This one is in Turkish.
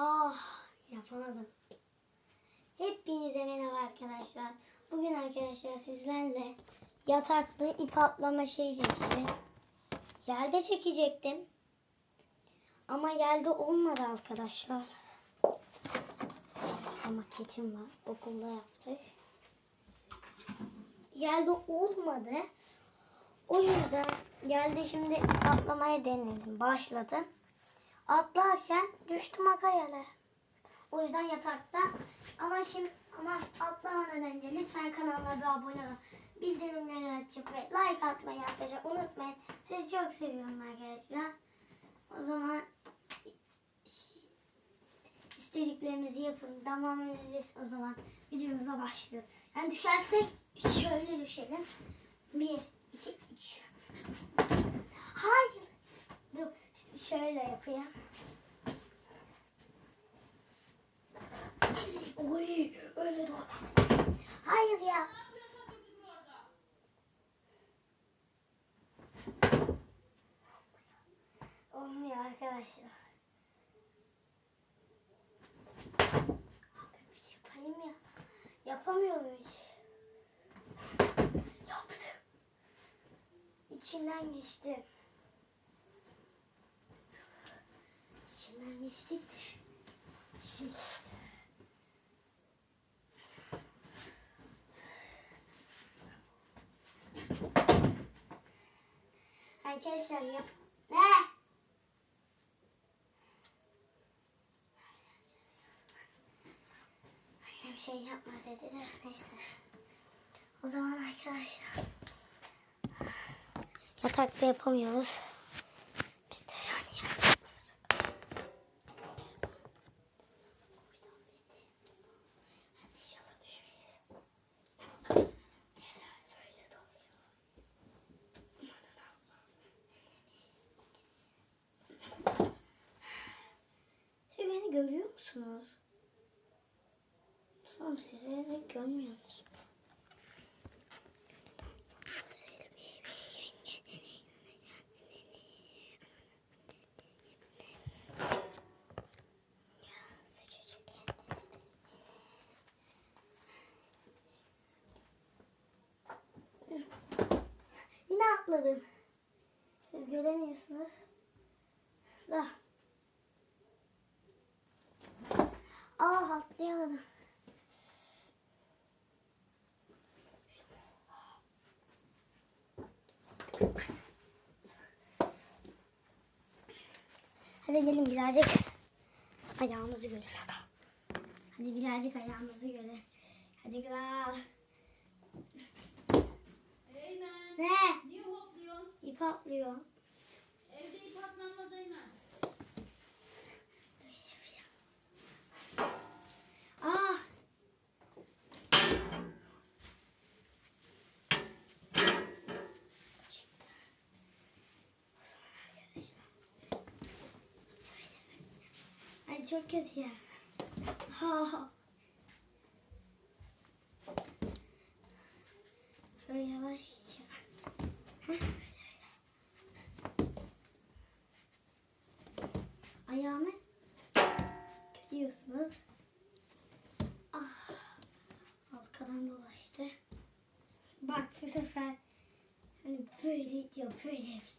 Ah yapamadım. Hepinize merhaba arkadaşlar. Bugün arkadaşlar sizlerle yatakta ip atlama şey çekeceğiz. Yerde çekecektim. Ama yerde olmadı arkadaşlar. Şurada maketim var. Okulda yaptık. Yerde olmadı. O yüzden geldi şimdi atlamaya denedim. Başladım. Atlarken düştüm akayala. O yüzden yatakta. Ama şimdi ama atlamadan önce lütfen kanalıma bir abone olun. Bildirimleri açıp ve like atmayı arkadaşlar unutmayın. Sizi çok seviyorum arkadaşlar. O zaman istediklerimizi yapın. Devam edeceğiz o zaman. Videomuza başlıyor. Yani düşersek şöyle düşelim. Bir, iki, üç. Şöyle yapayım. Oy öyle dur. Hayır ya. Olmuyor arkadaşlar. Şey yapayım ya. Yapamıyorum hiç. Yaptım. İçinden geçti. İçinden geçtik. Şey işte. Arkadaşlar yap. Ne? Annem şey yapma dedi de neyse. O zaman arkadaşlar yatakta yapamıyoruz. Biz de yani yapamıyoruz. İnşallah düşmeyiz. Böyle de oluyor. Siz beni görüyor musunuz? Tamam siz beni görmüyorsunuz. Yine atladım. Siz göremiyorsunuz. Da. Hadi gelin birazcık ayağımızı görün. Hadi birazcık ayağımızı görün. Hadi kral. Eymen. Ne? Niye hopluyorsun? İp atlıyor. Çok kötü ya. Ha. Şöyle yavaşça. Ayağımı görüyorsunuz. Ah, arkadan dolaştı. Bak bu sefer hani böyle diyor, böyle yapıyor.